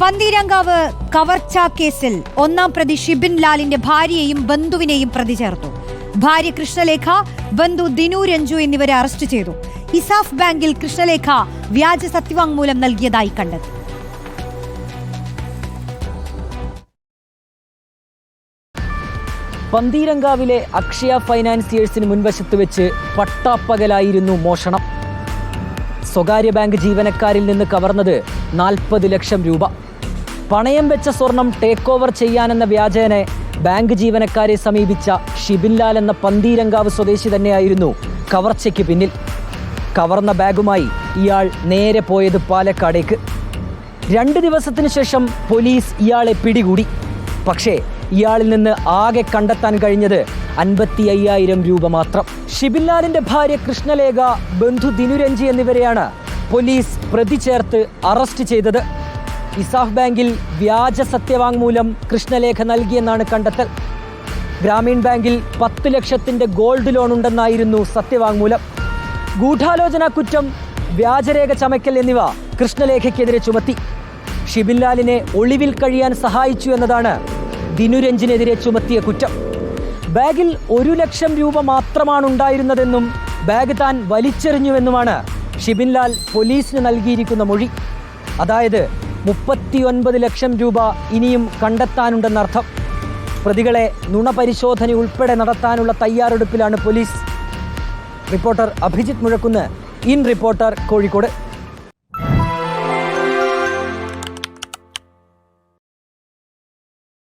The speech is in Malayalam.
പന്തീരങ്കാവ് കവർച്ച കേസിൽ ഒന്നാം പ്രതി ഷിബിൻ ലാലിന്റെ ഭാര്യയെയും ബന്ധുവിനെയും പ്രതി ചേർത്തു ഭാര്യ കൃഷ്ണലേഖ ബന്ധു ദിനു രഞ്ജു എന്നിവരെ അറസ്റ്റ് ചെയ്തു. ഇസാഫ് ബാങ്കിൽ കൃഷ്ണലേഖ വ്യാജ സത്യവാങ്മൂലം നൽകിയതായി കണ്ടെത്തി. പന്തീരങ്കാവിലെ അക്ഷയ ഫൈനാൻസിയേഴ്സിന് മുൻവശത്ത് വെച്ച് പട്ടാപ്പകലായിരുന്നു മോഷണം. സ്വകാര്യ ബാങ്ക് ജീവനക്കാരിൽ നിന്ന് കവർന്നത് നാൽപ്പത് ലക്ഷം രൂപ. പണയം വെച്ച സ്വർണം ടേക്ക് ഓവർ ചെയ്യാനെന്ന വ്യാജേനെ ബാങ്ക് ജീവനക്കാരെ സമീപിച്ച ഷിബിൻലാൽ എന്ന പന്തീരങ്കാവ് സ്വദേശി തന്നെയായിരുന്നു കവർച്ചയ്ക്ക് പിന്നിൽ. കവർന്ന ബാഗുമായി ഇയാൾ നേരെ പോയത് പാലക്കാടേക്ക്. രണ്ട് ദിവസത്തിന് ശേഷം പോലീസ് ഇയാളെ പിടികൂടി. പക്ഷേ ഇയാളിൽ നിന്ന് ആകെ കണ്ടെത്താൻ കഴിഞ്ഞത് അൻപത്തി അയ്യായിരം രൂപ മാത്രം. ഷിബിൻലാലിന്റെ ഭാര്യ കൃഷ്ണലേഖ ബന്ധു ദിനുരഞ്ജി എന്നിവരെയാണ് പോലീസ് പ്രതി ചേർത്ത് അറസ്റ്റ് ചെയ്തത്. ഇസാഫ് ബാങ്കിൽ വ്യാജ സത്യവാങ്മൂലം കൃഷ്ണലേഖ നൽകിയെന്നാണ് കണ്ടെത്തൽ. ഗ്രാമീൺ ബാങ്കിൽ പത്ത് ലക്ഷത്തിന്റെ ഗോൾഡ് ലോൺ ഉണ്ടെന്നായിരുന്നു സത്യവാങ്മൂലം. ഗൂഢാലോചന കുറ്റം വ്യാജരേഖ ചമയ്ക്കൽ എന്നിവ കൃഷ്ണലേഖയ്ക്കെതിരെ ചുമത്തി. ഷിബിൻലാലിനെ ഒളിവിൽ കഴിയാൻ സഹായിച്ചു എന്നതാണ് ദിനുരഞ്ജിനെതിരെ ചുമത്തിയ കുറ്റം. ബാഗിൽ ഒരു ലക്ഷം രൂപ മാത്രമാണ് ഉണ്ടായിരുന്നതെന്നും ബാഗ് താൻ വലിച്ചെറിഞ്ഞുവെന്നുമാണ് ഷിബിൻലാൽ പോലീസിന് നൽകിയിരിക്കുന്ന മൊഴി. അതായത് മുപ്പത്തിയൊൻപത് ലക്ഷം രൂപ ഇനിയും കണ്ടെത്താനുണ്ടെന്നർത്ഥം. പ്രതികളെ നുണപരിശോധന ഉൾപ്പെടെ നടത്താനുള്ള തയ്യാറെടുപ്പിലാണ് police. Reporter Abhijith Muzhakkunnu. In reporter Kozhikode.